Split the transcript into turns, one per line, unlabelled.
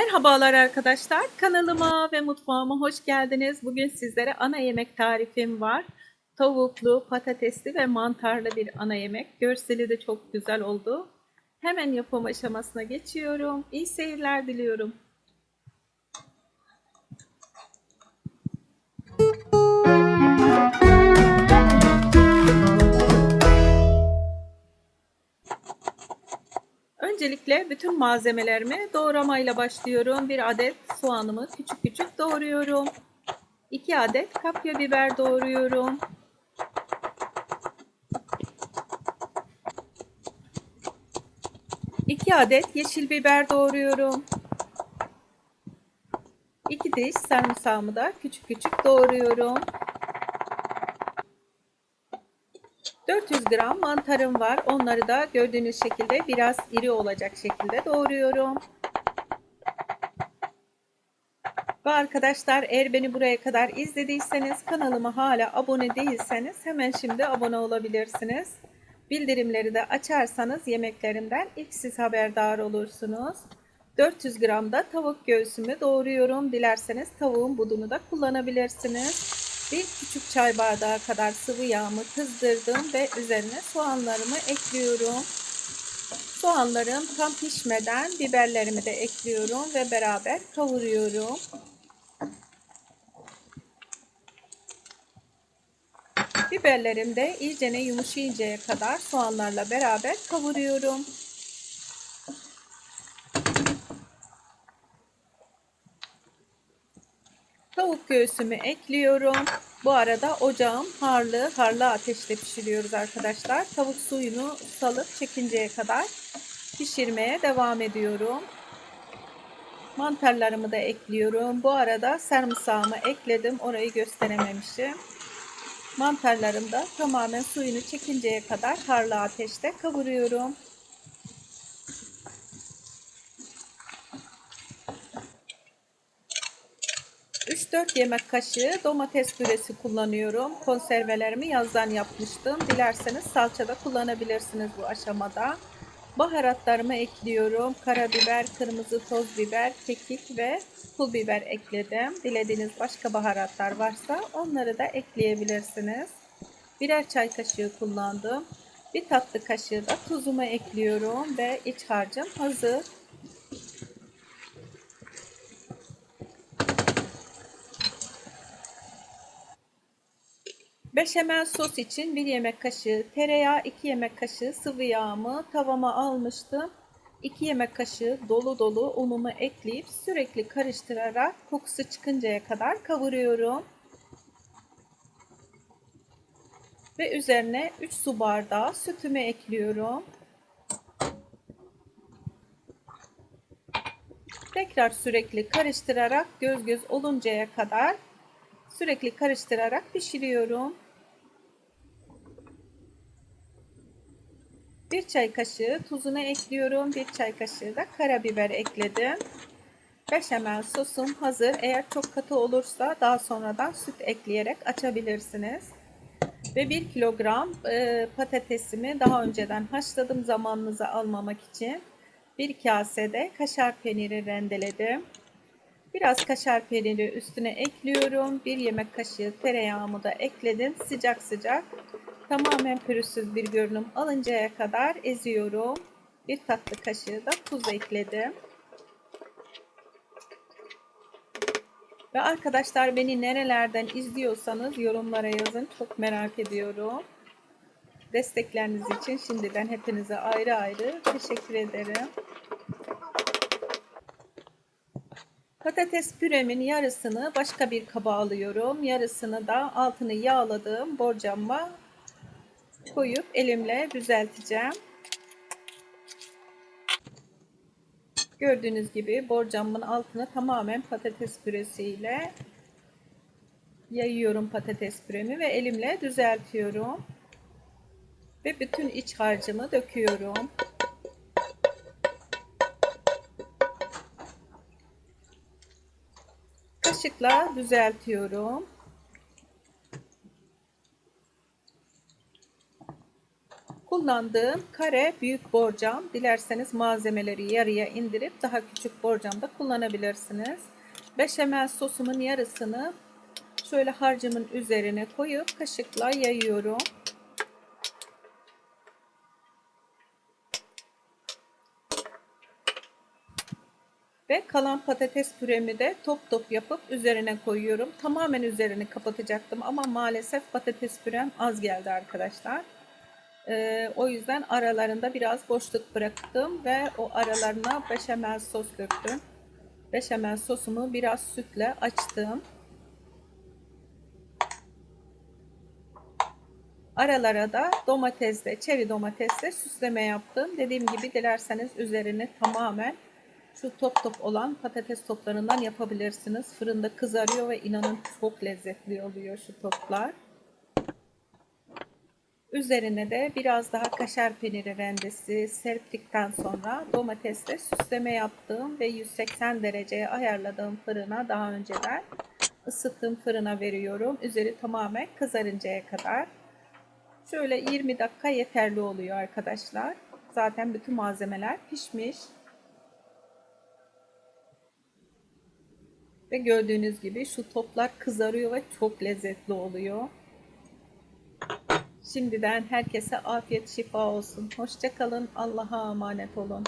Merhabalar arkadaşlar. Kanalıma ve mutfağıma hoş geldiniz. Bugün sizlere ana yemek tarifim var. Tavuklu, patatesli ve mantarlı bir ana yemek. Görseli de çok güzel oldu. Hemen yapım aşamasına geçiyorum. İyi seyirler diliyorum. Öncelikle bütün malzemelerimi doğramayla başlıyorum. Bir adet soğanımı küçük küçük doğruyorum. 2 adet kapya biber doğruyorum. İki adet yeşil biber doğruyorum. 2 diş sarımsağımı da küçük küçük doğruyorum. 400 gram mantarım var. Onları da gördüğünüz şekilde biraz iri olacak şekilde doğruyorum. Ve arkadaşlar eğer beni buraya kadar izlediyseniz kanalıma hala abone değilseniz hemen şimdi abone olabilirsiniz. Bildirimleri de açarsanız yemeklerimden ilk siz haberdar olursunuz. 400 gram da tavuk göğsümü doğruyorum. Dilerseniz tavuğun budunu da kullanabilirsiniz. Bir küçük çay bardağı kadar sıvı yağımı kızdırdım ve üzerine soğanlarımı ekliyorum. Soğanlarım tam pişmeden biberlerimi de ekliyorum ve beraber kavuruyorum. Biberlerim de iyicene yumuşayıncaya kadar soğanlarla beraber kavuruyorum. Tavuk göğsümü ekliyorum. Bu arada ocağım harlı, harlı ateşte pişiriyoruz arkadaşlar. Tavuk suyunu salıp çekinceye kadar pişirmeye devam ediyorum. Mantarlarımı da ekliyorum. Bu arada sarımsağımı ekledim. Orayı gösterememişim. Mantarlarım da tamamen suyunu çekinceye kadar harlı ateşte kavuruyorum. 3-4 yemek kaşığı domates püresi kullanıyorum. Konservelerimi yazdan yapmıştım. Dilerseniz salça da kullanabilirsiniz bu aşamada. Baharatlarımı ekliyorum. Karabiber, kırmızı toz biber, kekik ve pul biber ekledim. Dilediğiniz başka baharatlar varsa onları da ekleyebilirsiniz. Birer çay kaşığı kullandım. Bir tatlı kaşığı da tuzumu ekliyorum ve iç harcım hazır. Beşamel sos için 1 yemek kaşığı tereyağı, 2 yemek kaşığı sıvı yağımı tavama almıştım. 2 yemek kaşığı dolu dolu unumu ekleyip sürekli karıştırarak kokusu çıkıncaya kadar kavuruyorum. Ve üzerine 3 su bardağı sütümü ekliyorum. Tekrar sürekli karıştırarak göz göz oluncaya kadar sürekli karıştırarak pişiriyorum. Bir çay kaşığı tuzunu ekliyorum. Bir çay kaşığı da karabiber ekledim. Beşamel sosum hazır. Eğer çok katı olursa daha sonradan süt ekleyerek açabilirsiniz. Ve 1 kilogram e, patatesimi daha önceden haşladım zamanınızı almamak için. Bir kasede kaşar peyniri rendeledim. Biraz kaşar peyniri üstüne ekliyorum. Bir yemek kaşığı tereyağımı da ekledim. Sıcak sıcak tamamen pürüzsüz bir görünüm alıncaya kadar eziyorum. Bir tatlı kaşığı da tuz ekledim. Ve arkadaşlar beni nerelerden izliyorsanız yorumlara yazın. Çok merak ediyorum. Destekleriniz için şimdiden hepinize ayrı ayrı teşekkür ederim. Patates püremin yarısını başka bir kaba alıyorum. Yarısını da altını yağladığım borcama koyup elimle düzelteceğim. Gördüğünüz gibi borcamın altını tamamen patates püresiyle yayıyorum patates püremi ve elimle düzeltiyorum. Ve bütün iç harcımı döküyorum. Kaşıkla düzeltiyorum. Kullandığım kare büyük borcam. Dilerseniz malzemeleri yarıya indirip daha küçük borcamda kullanabilirsiniz. Beşamel sosumun yarısını şöyle harcımın üzerine koyup kaşıkla yayıyorum. Ve kalan patates püremi de top top yapıp üzerine koyuyorum. Tamamen üzerini kapatacaktım ama maalesef patates pürem az geldi arkadaşlar. Ee, o yüzden aralarında biraz boşluk bıraktım ve o aralarına beşamel sos döktüm. Beşamel sosumu biraz sütle açtım. Aralara da domatesle, çeri domatesle süsleme yaptım. Dediğim gibi dilerseniz üzerini tamamen şu top top olan patates toplarından yapabilirsiniz. Fırında kızarıyor ve inanın çok lezzetli oluyor şu toplar. Üzerine de biraz daha kaşar peyniri rendesi serptikten sonra domatesle süsleme yaptım ve 180 dereceye ayarladığım fırına daha önceden ısıttığım fırına veriyorum. Üzeri tamamen kızarıncaya kadar. Şöyle 20 dakika yeterli oluyor arkadaşlar. Zaten bütün malzemeler pişmiş. Ve gördüğünüz gibi şu toplar kızarıyor ve çok lezzetli oluyor. Şimdiden herkese afiyet şifa olsun. Hoşçakalın. Allah'a emanet olun.